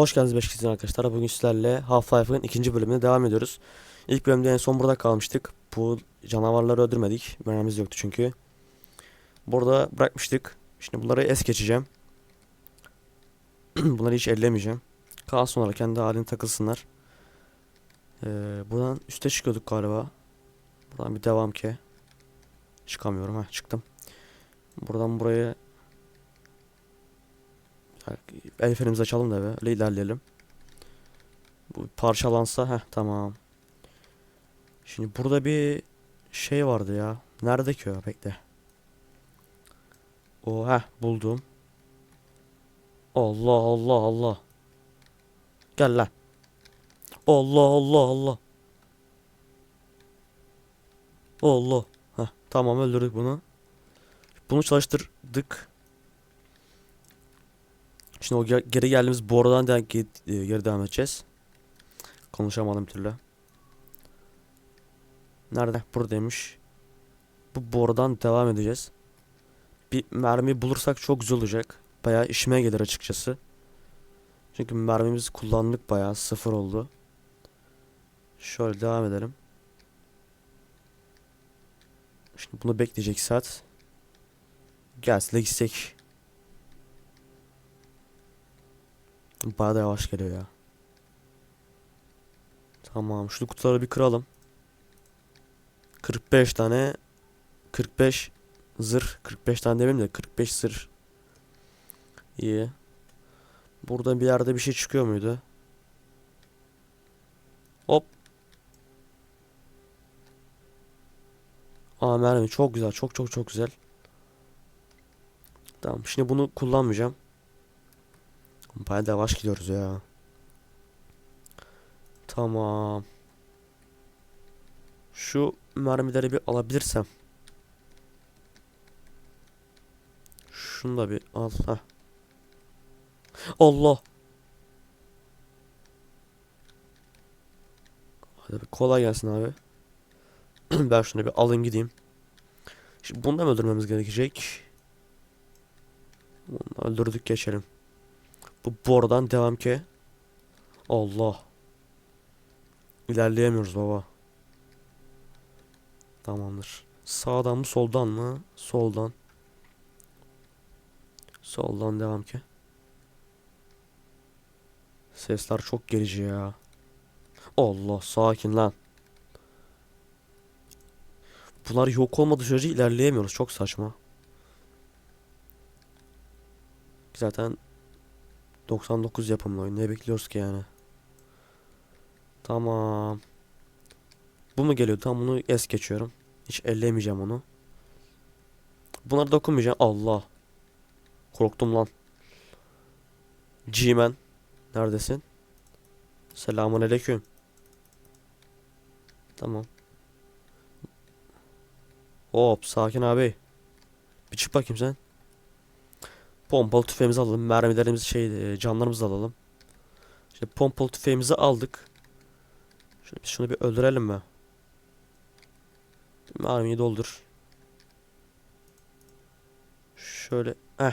Hoş geldiniz 5 kişiden arkadaşlar. Bugün sizlerle Half-Life'ın ikinci bölümüne devam ediyoruz. İlk bölümde en son burada kalmıştık. Bu canavarları öldürmedik. Mermimiz yoktu çünkü. Burada bırakmıştık. Şimdi bunları es geçeceğim. Bunları hiç ellemeyeceğim. Kalsın olarak kendi halini takılsınlar. Ee, buradan üste çıkıyorduk galiba. Buradan bir devam ki. Çıkamıyorum ha çıktım. Buradan buraya El frenimizi açalım da be. Öyle ilerleyelim. Bu parçalansa heh tamam. Şimdi burada bir şey vardı ya. Nerede ki o? Bekle. O heh buldum. Allah Allah Allah. Gel lan. Allah Allah Allah. Allah. Heh tamam öldürdük bunu. Bunu çalıştırdık. Şimdi o ge- geri geldiğimiz borudan de e, geri devam edeceğiz. Konuşamadım bir türlü. Nerede? Buradaymış. Bu borudan devam edeceğiz. Bir mermi bulursak çok güzel olacak. Bayağı işime gelir açıkçası. Çünkü mermimizi kullandık bayağı sıfır oldu. Şöyle devam edelim. Şimdi bunu bekleyecek saat. Gelsin de gitsek. Bayağı da yavaş geliyor ya. Tamam şu kutuları bir kıralım. 45 tane 45 zırh 45 tane demeyeyim de 45 zırh. İyi. Burada bir yerde bir şey çıkıyor muydu? Hop. Aa mermi çok güzel çok çok çok güzel. Tamam şimdi bunu kullanmayacağım. Bayağı da yavaş gidiyoruz ya. Tamam. Şu mermileri bir alabilirsem. Şunu da bir al. Heh. Allah. Hadi bir kolay gelsin abi. ben şunu bir alayım gideyim. Şimdi bunu da mı öldürmemiz gerekecek? Bunu öldürdük geçelim. Bu borudan devam ki. Allah. İlerleyemiyoruz baba. Tamamdır. Sağdan mı soldan mı? Soldan. Soldan devam ki. Sesler çok gerici ya. Allah sakin lan. Bunlar yok olmadığı sürece ilerleyemiyoruz. Çok saçma. Zaten 99 yapımlı oyun. Ne bekliyoruz ki yani? Tamam. Bu mu geliyor? Tamam bunu es geçiyorum. Hiç ellemeyeceğim onu. Bunlara dokunmayacağım. Allah. Korktum lan. G-Man. Neredesin? Selamun aleyküm. Tamam. Hop sakin abi. Bir çık bakayım sen. Pompalı tüfeğimizi alalım. Mermilerimizi şey e, canlarımızı alalım. İşte pompalı tüfeğimizi aldık. Şöyle biz şunu bir öldürelim mi? Mermiyi doldur. Şöyle heh.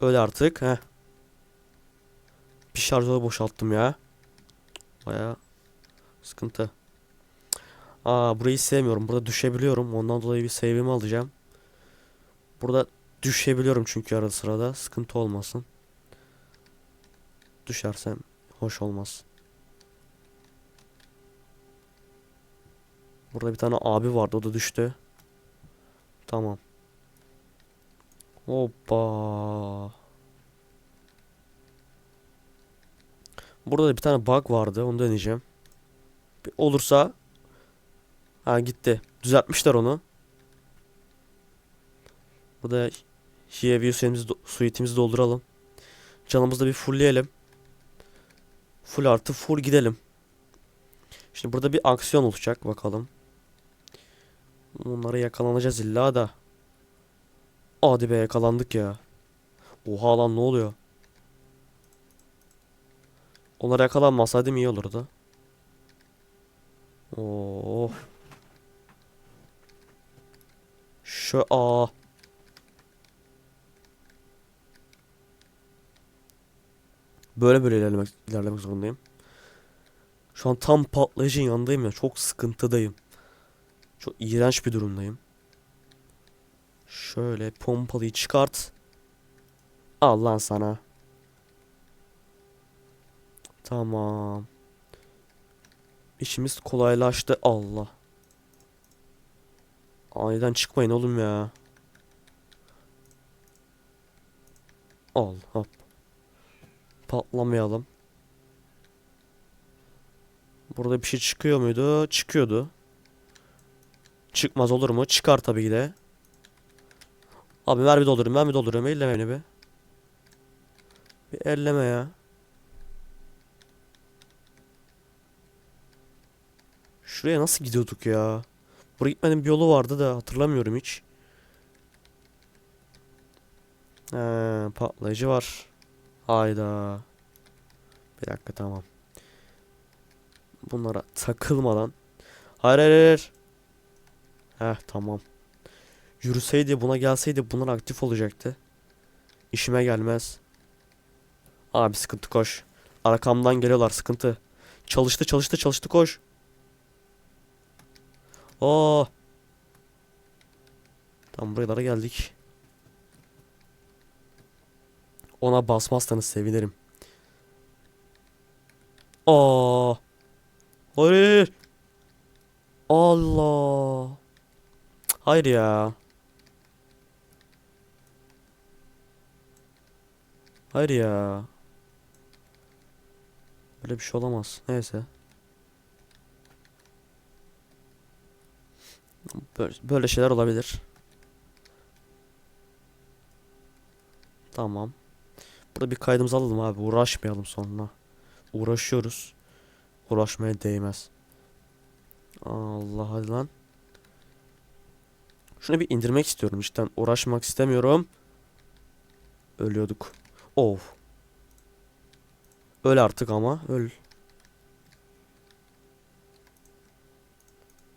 Öl artık heh. Bir şarjörü boşalttım ya. Baya sıkıntı. Aa burayı sevmiyorum. Burada düşebiliyorum. Ondan dolayı bir save'imi alacağım. Burada düşebiliyorum çünkü arada sırada. Sıkıntı olmasın. Düşersem hoş olmaz. Burada bir tane abi vardı. O da düştü. Tamam. Hoppa. Burada da bir tane bug vardı. Onu deneyeceğim. Olursa Ha gitti. Düzeltmişler onu. Burada Hieview suyumuzu, suitimizi dolduralım. Canımızı da bir fullleyelim. Full artı full gidelim. Şimdi burada bir aksiyon olacak bakalım. Onlara yakalanacağız illa da. Hadi be yakalandık ya. Oha lan ne oluyor? Onlara yakalanmasaydım iyi olurdu. Oo. Şu aa. Böyle böyle ilerlemek, ilerlemek zorundayım. Şu an tam patlayıcının yanındayım ya. Çok sıkıntıdayım. Çok iğrenç bir durumdayım. Şöyle pompalıyı çıkart. Al lan sana. Tamam. İşimiz kolaylaştı. Allah. Aniden çıkmayın oğlum ya. Al hop. Patlamayalım. Burada bir şey çıkıyor muydu? Çıkıyordu. Çıkmaz olur mu? Çıkar tabii ki de. Abi ver bir doldurayım. Ben bir doldurayım. Elleme beni bir. Bir elleme ya. Şuraya nasıl gidiyorduk ya? Buraya gitmenin bir yolu vardı da hatırlamıyorum hiç. He, patlayıcı var. Hayda. Bir dakika tamam. Bunlara takılmadan. Hayır hayır hayır. Heh tamam. Yürüseydi buna gelseydi bunlar aktif olacaktı. İşime gelmez. Abi sıkıntı koş. Arkamdan geliyorlar sıkıntı. Çalıştı çalıştı çalıştı koş. Oo. Tam buralara geldik. Ona basmazsanız sevinirim. Aa. Hayır. Allah. Hayır ya. Hayır ya. Böyle bir şey olamaz. Neyse. Böyle şeyler olabilir. Tamam. Burada bir kaydımızı alalım abi. Uğraşmayalım sonra. Uğraşıyoruz. Uğraşmaya değmez. Allah hadi lan. Şunu bir indirmek istiyorum işte. Uğraşmak istemiyorum. Ölüyorduk. Of. Öl artık ama. Öl.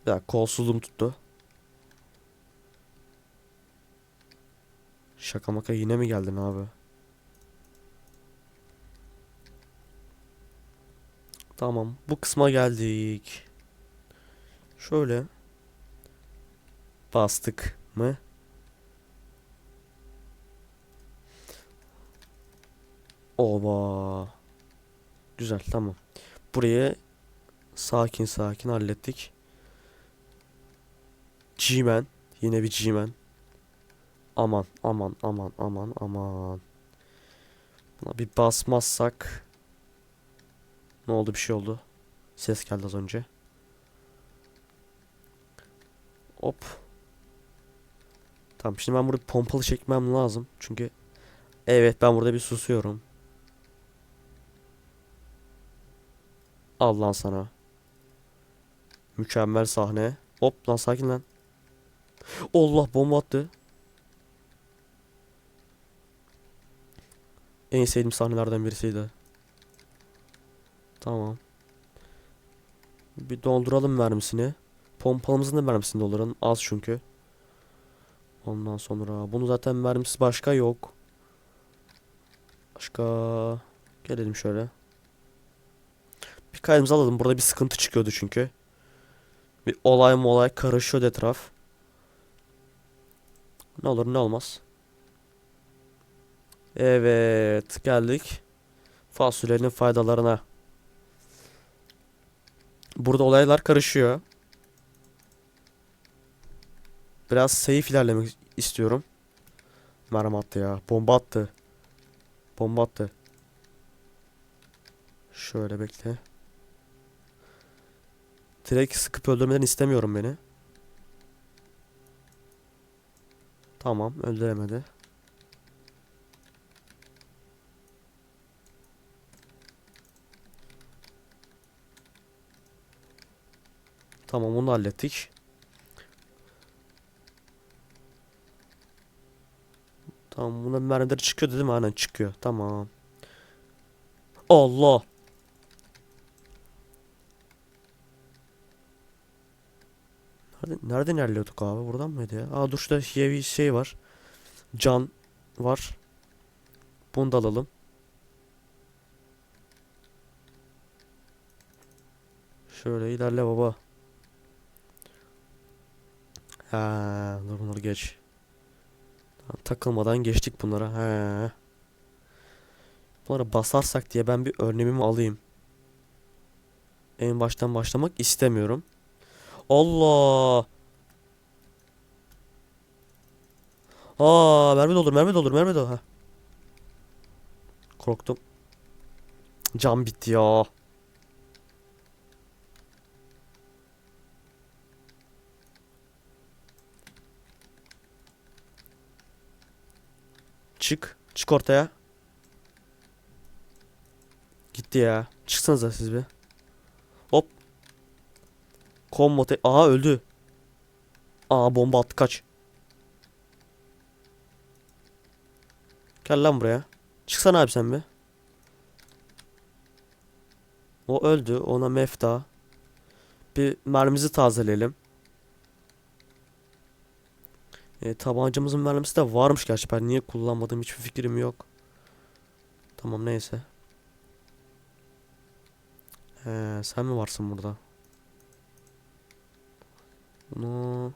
Ya kolsuzluğum tuttu. Şaka maka yine mi geldin abi? Tamam. Bu kısma geldik. Şöyle. Bastık mı? Oba. Güzel tamam. Burayı sakin sakin hallettik. G-Man. Yine bir G-Man. Aman aman aman aman aman. Buna bir basmazsak. Ne oldu bir şey oldu. Ses geldi az önce. Hop. Tamam şimdi ben burada pompalı çekmem lazım. Çünkü evet ben burada bir susuyorum. Al lan sana. Mükemmel sahne. Hop lan sakin lan. Allah bomba attı. En sevdiğim sahnelerden birisiydi. Tamam. Bir dolduralım mermisini. Pompalımızın da mermisini dolduralım. Az çünkü. Ondan sonra bunu zaten mermisi başka yok. Başka gelelim şöyle. Bir kaydımızı alalım. Burada bir sıkıntı çıkıyordu çünkü. Bir olay mı olay karışıyordu etraf. Ne olur ne olmaz. Evet geldik. Fasulyenin faydalarına. Burada olaylar karışıyor. Biraz safe ilerlemek istiyorum. Mermi attı ya. Bomba attı. Bomba attı. Şöyle bekle. Direkt sıkıp öldürmeden istemiyorum beni. Tamam öldüremedi. Tamam onu hallettik. Tamam buna mermileri çıkıyor dedim aynen çıkıyor. Tamam. Allah. Nerede, nereden ilerliyorduk abi? Buradan mıydı ya? Aa dur şurada şey, bir şey var. Can var. Bunu da alalım. Şöyle ilerle baba. Ha, dur bunları geç. Tamam, takılmadan geçtik bunlara. He. Bunları basarsak diye ben bir örneğimi alayım. En baştan başlamak istemiyorum. Allah. Aa, mermi doldur, mermi doldur, mermi doldur. Ha. Korktum. Cam bitti ya. Çık. Çık ortaya. Gitti ya. Çıksanıza siz bir. Hop. Combo te- Aha öldü. Aa bomba attı kaç. Gel lan buraya. Çıksana abi sen bir. O öldü. Ona mefta. Bir mermimizi tazeleyelim. E, tabancamızın mermisi de varmış gerçi. Ben niye kullanmadım hiçbir fikrim yok. Tamam neyse. He, sen mi varsın burada? Bunu...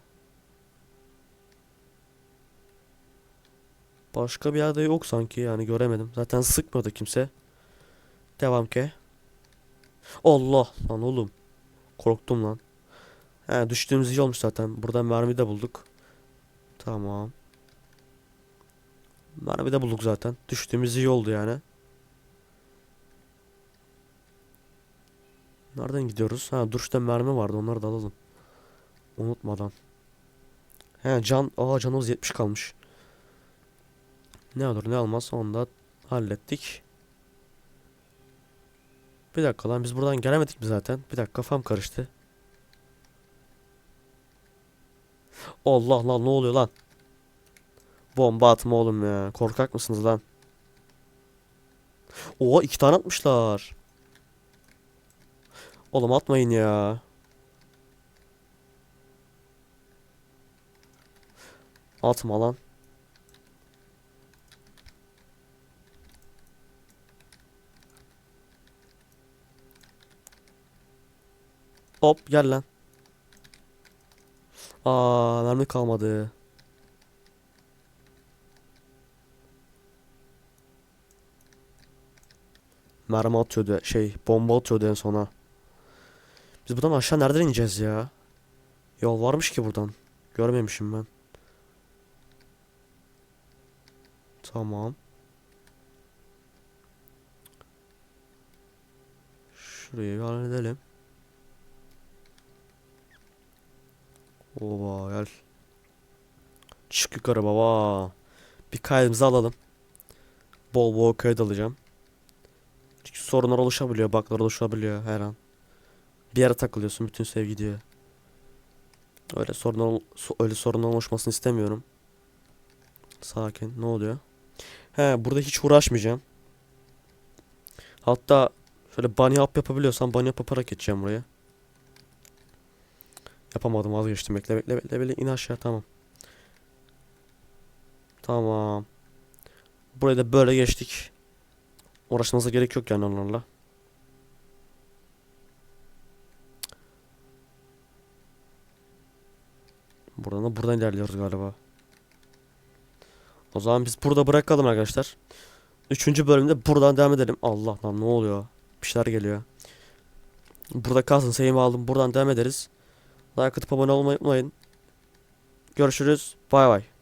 Başka bir yerde yok sanki yani göremedim. Zaten sıkmadı kimse. Devam ki. Allah lan oğlum. Korktum lan. He düştüğümüz iyi olmuş zaten. Buradan mermi de bulduk. Tamam. Mermi de bulduk zaten. Düştüğümüz iyi oldu yani. Nereden gidiyoruz? Ha duruşta mermi vardı. Onları da alalım. Unutmadan. He can. Aa canımız 70 kalmış. Ne olur ne olmaz onu da hallettik. Bir dakika lan biz buradan gelemedik mi zaten? Bir dakika kafam karıştı. Allah lan ne oluyor lan? Bomba atma oğlum ya. Korkak mısınız lan? Oo iki tane atmışlar. Oğlum atmayın ya. Atma lan. Hop gel lan. Aa mermi kalmadı. Mermi atıyordu şey bomba atıyordu en sona. Biz buradan aşağı nereden ineceğiz ya? Yol varmış ki buradan. Görmemişim ben. Tamam. Şurayı bir halledelim. Oba gel. Çık yukarı baba. Bir kaydımızı alalım. Bol bol kayıt alacağım. Çünkü sorunlar oluşabiliyor, bug'lar oluşabiliyor her an. Bir yere takılıyorsun, bütün sev gidiyor. Öyle sorunlar öyle sorunlar oluşmasını istemiyorum. Sakin. Ne oluyor? He, burada hiç uğraşmayacağım. Hatta şöyle bunny hop yapabiliyorsam bunny hop yaparak geçeceğim buraya. Yapamadım vazgeçtim. Bekle bekle bekle bekle in aşağı tamam. Tamam. Burayı da böyle geçtik. Uğraşmanıza gerek yok yani onlarla. Buradan da buradan ilerliyoruz galiba. O zaman biz burada bırakalım arkadaşlar. Üçüncü bölümde buradan devam edelim. Allah lan ne oluyor? Bir şeyler geliyor. Burada kalsın sayımı aldım. Buradan devam ederiz. Like atıp abone olmayı unutmayın. Görüşürüz. Bay bay.